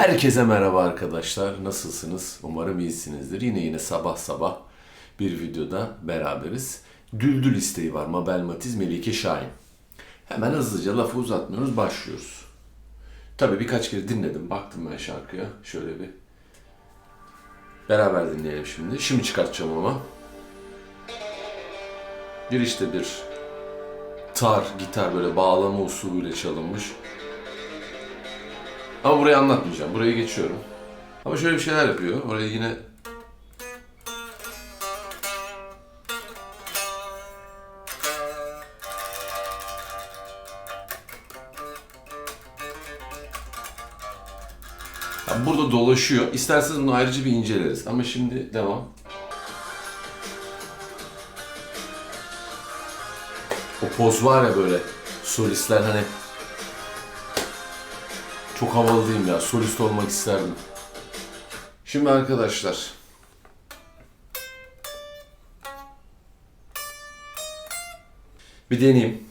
Herkese merhaba arkadaşlar. Nasılsınız? Umarım iyisinizdir. Yine yine sabah sabah bir videoda beraberiz. Düldül isteği var. Mabel Matiz, Melike Şahin. Hemen hızlıca lafı uzatmıyoruz, başlıyoruz. Tabii birkaç kere dinledim, baktım ben şarkıya. Şöyle bir beraber dinleyelim şimdi. Şimdi çıkartacağım ama. Bir işte bir tar, gitar böyle bağlama usulüyle çalınmış. Ama burayı anlatmayacağım. Burayı geçiyorum. Ama şöyle bir şeyler yapıyor. Orayı yine burada dolaşıyor. İsterseniz bunu ayrıca bir inceleriz. Ama şimdi devam. O poz var ya böyle solistler hani çok havalı değil mi ya? Solist olmak isterdim. Şimdi arkadaşlar. Bir deneyeyim.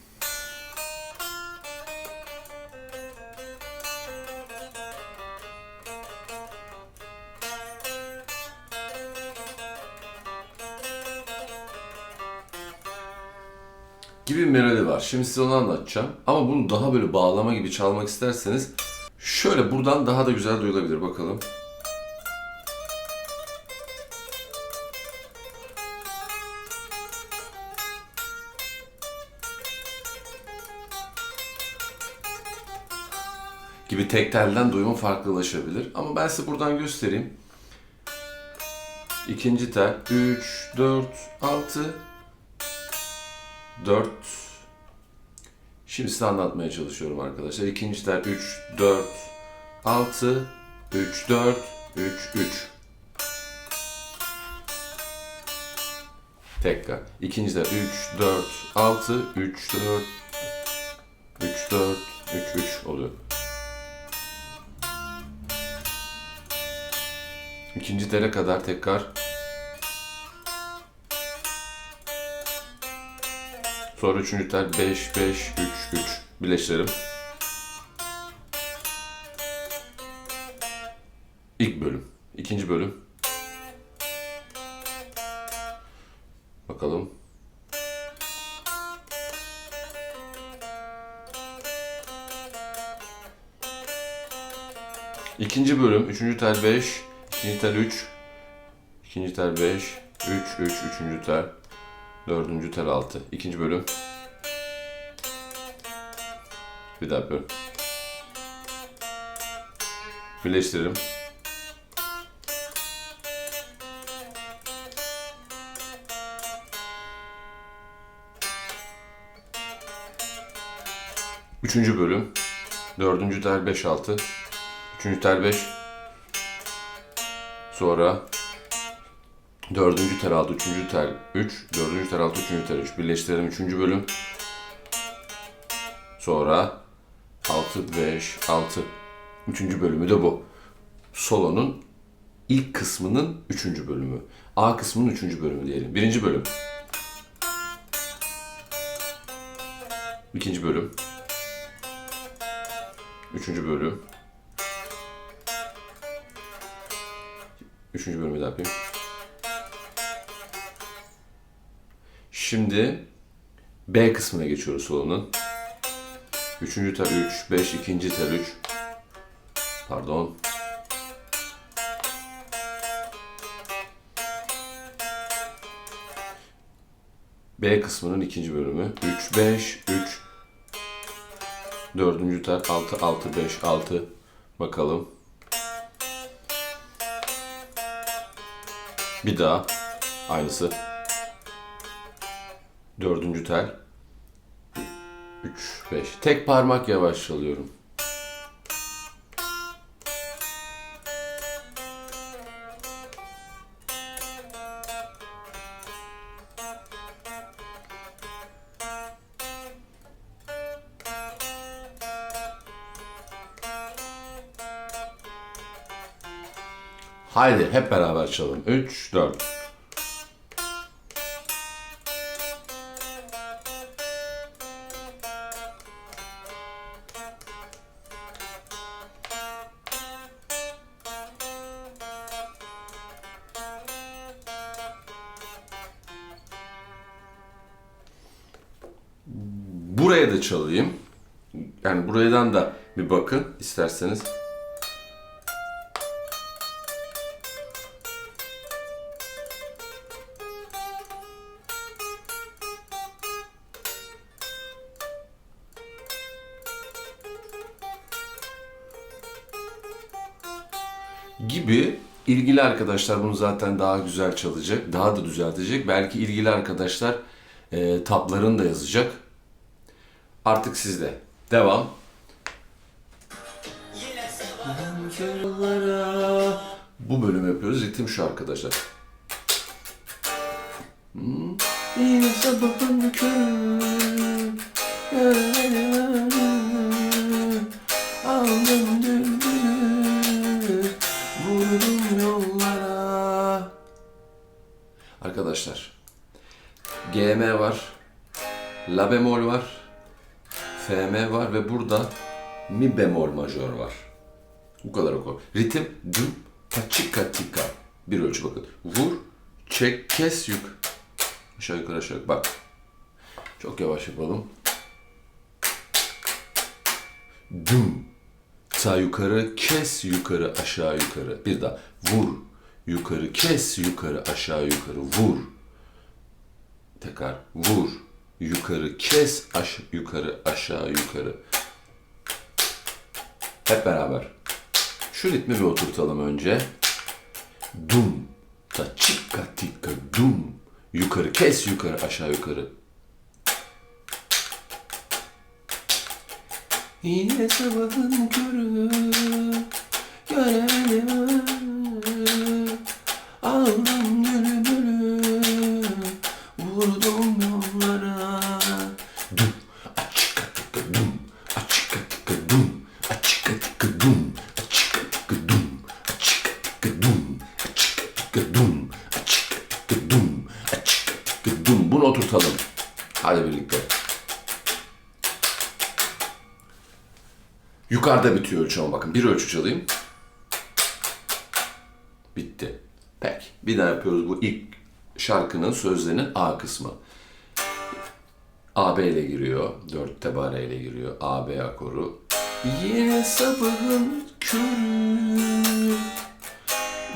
gibi bir melodi var. Şimdi size onu anlatacağım. Ama bunu daha böyle bağlama gibi çalmak isterseniz şöyle buradan daha da güzel duyulabilir. Bakalım. gibi tek telden duyumu farklılaşabilir. Ama ben size buradan göstereyim. İkinci tel 3, 4, 6, 4 Şimdi size anlatmaya çalışıyorum arkadaşlar. İkinci tel 3, 4, 6, 3, 4, 3, 3. Tekrar. İkinci tel 3, 4, 6, 3, 4, 3, 4, 3, 3 oluyor. İkinci tele kadar tekrar Sonra üçüncü tel 5, 5, 3, 3 birleştirelim. İlk bölüm. ikinci bölüm. Bakalım. İkinci bölüm. Üçüncü tel 5, ikinci tel 3, ikinci tel 5, 3, 3, üçüncü tel. Dördüncü tel altı. İkinci bölüm. Bir daha bölüm. Birleştirelim. Üçüncü bölüm. Dördüncü tel 5 6. Üçüncü tel 5. Sonra Dördüncü tel altı, üçüncü tel 3, dördüncü tel altı, üçüncü tel 3. Birleştirelim üçüncü bölüm. Sonra 6, 5, 6. Üçüncü bölümü de bu. Solonun ilk kısmının üçüncü bölümü. A kısmının üçüncü bölümü diyelim. Birinci bölüm. İkinci bölüm. Üçüncü bölüm. Üçüncü bölümü de yapayım. Şimdi B kısmına geçiyoruz solunun. Üçüncü tel 3, 5, ikinci tel 3. Pardon. B kısmının ikinci bölümü. 3, 5, 3. Dördüncü tel 6, 6, 5, 6. Bakalım. Bir daha. Aynısı. Dördüncü tel. 3, 5. Tek parmak yavaş çalıyorum. Haydi hep beraber çalalım. 3, 4. Buraya da çalayım. Yani buradan da bir bakın isterseniz. gibi ilgili arkadaşlar bunu zaten daha güzel çalacak, daha da düzeltecek. Belki ilgili arkadaşlar e, taplarını da yazacak. Artık sizde. Devam. Bu bölüm yapıyoruz. Ritim şu arkadaşlar. Hmm. Arkadaşlar GM var La bemol var FM var ve burada Mi bemol majör var. Bu kadar oku. Ritim düm taçika tika. Bir ölçü bakın. Vur, çek, kes, yük. Aşağı yukarı aşağı yukarı. Bak. Çok yavaş yapalım. Düm. Sağ yukarı, kes yukarı, aşağı yukarı. Bir daha. Vur. Yukarı, kes yukarı, aşağı yukarı. Vur. Tekrar. Vur. Yukarı, kes, aş yukarı, aşağı yukarı. Hep beraber. Şu ritmi bir oturtalım önce. Dum. Ta çika tika dum. Yukarı kes yukarı aşağı yukarı. Yine sabahın körü göremedim Yukarıda bitiyor ölçü ama bakın bir ölçü çalayım. Bitti. Peki. Bir daha yapıyoruz bu ilk şarkının sözlerinin A kısmı. AB ile giriyor. Dört tebare ile giriyor. AB akoru. Yine sabahın körü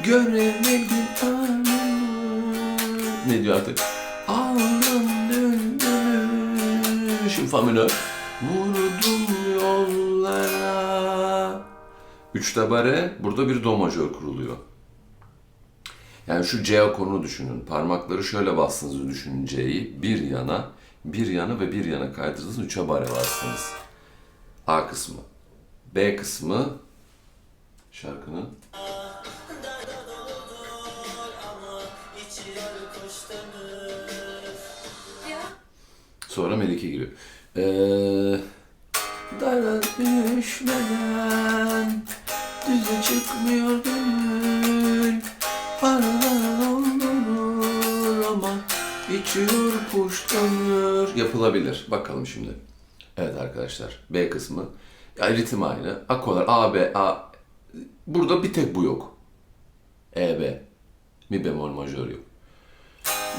Göremedim anı Ne diyor artık? Aldım döndüm Şimdi fa minör Vurdum Üç tabare burada bir do majör kuruluyor. Yani şu C akorunu düşünün. Parmakları şöyle bastığınızı düşünün C'yi. Bir yana, bir yana ve bir yana kaydırdınız. Üçe bare bastınız. A kısmı. B kısmı şarkının Sonra Melike giriyor. Ee, dara düşmeden düze çıkmıyor gönül Paralar doldurur ama içiyor kuşlanır Yapılabilir. Bakalım şimdi. Evet arkadaşlar. B kısmı. Ya ritim aynı. Akolar A, B, A. Burada bir tek bu yok. E, B. Mi bemol majör yok.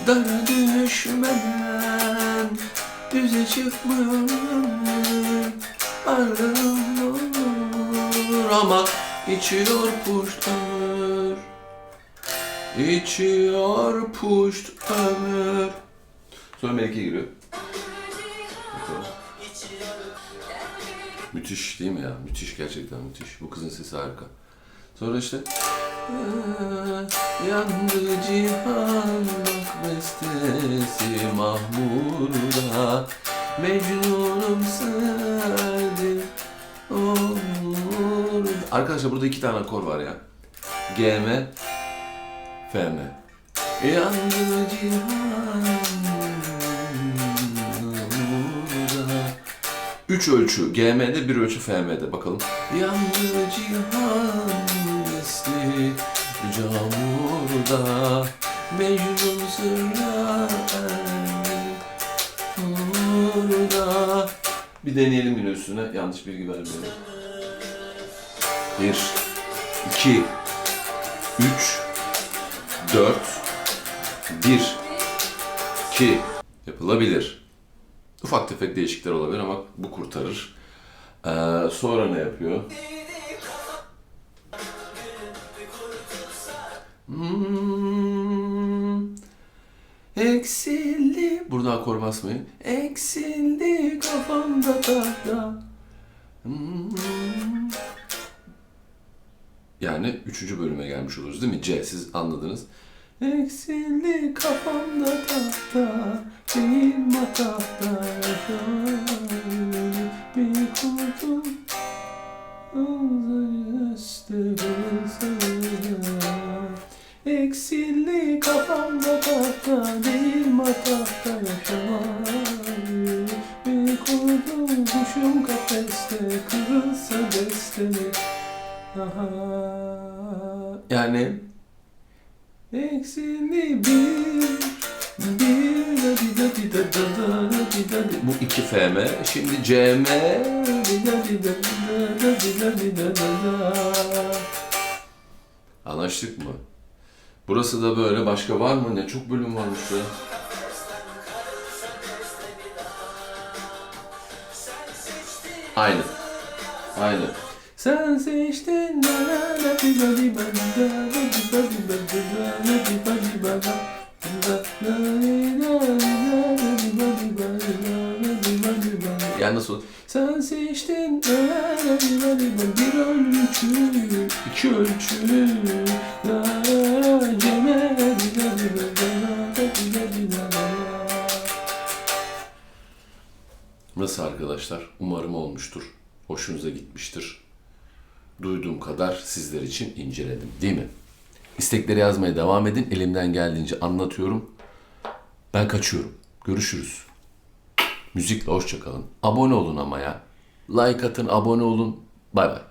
Dara düşmeden düze çıkmıyor Ararım olur ama içiyor puşt ömür İçiyor puşt ömür Sonra Melike giriyor. Bakalım. Müthiş değil mi ya? Müthiş gerçekten müthiş. Bu kızın sesi harika. Sonra işte "Ee, Yandı cihan bak bestesi mahmurda Mecnunum serdi olur Arkadaşlar burada iki tane akor var ya. GM FM Yandı cihan Üç ölçü GM'de bir ölçü FM'de bakalım. Yandı cihan misli camurda. Mecnun burada Bir deneyelim yine üstüne. Yanlış bilgi vermeyelim. Bir, iki, üç, dört, bir, iki. Yapılabilir. Ufak tefek değişiklikler olabilir ama bu kurtarır. Ee, sonra ne yapıyor? Hmm, eksildi. Burada akor basmayın. Eksildi kafamda tahta. Hmm. Yani üçüncü bölüme gelmiş oluruz değil mi? C siz anladınız. Eksildi kafamda tahta, değil matahta Bir kurtum Bu iki FM. Şimdi CM. Anlaştık mı? Burası da böyle. Başka var mı? Ne çok bölüm varmış be. Aynı. Aynı. Sen seçtin Nasıl arkadaşlar? Umarım olmuştur. Hoşunuza gitmiştir. Duyduğum kadar sizler için inceledim. Değil mi? İstekleri yazmaya devam edin. Elimden geldiğince anlatıyorum. Ben kaçıyorum. Görüşürüz. Müzikle hoşçakalın. Abone olun ama ya. Like atın, abone olun. Bay bay.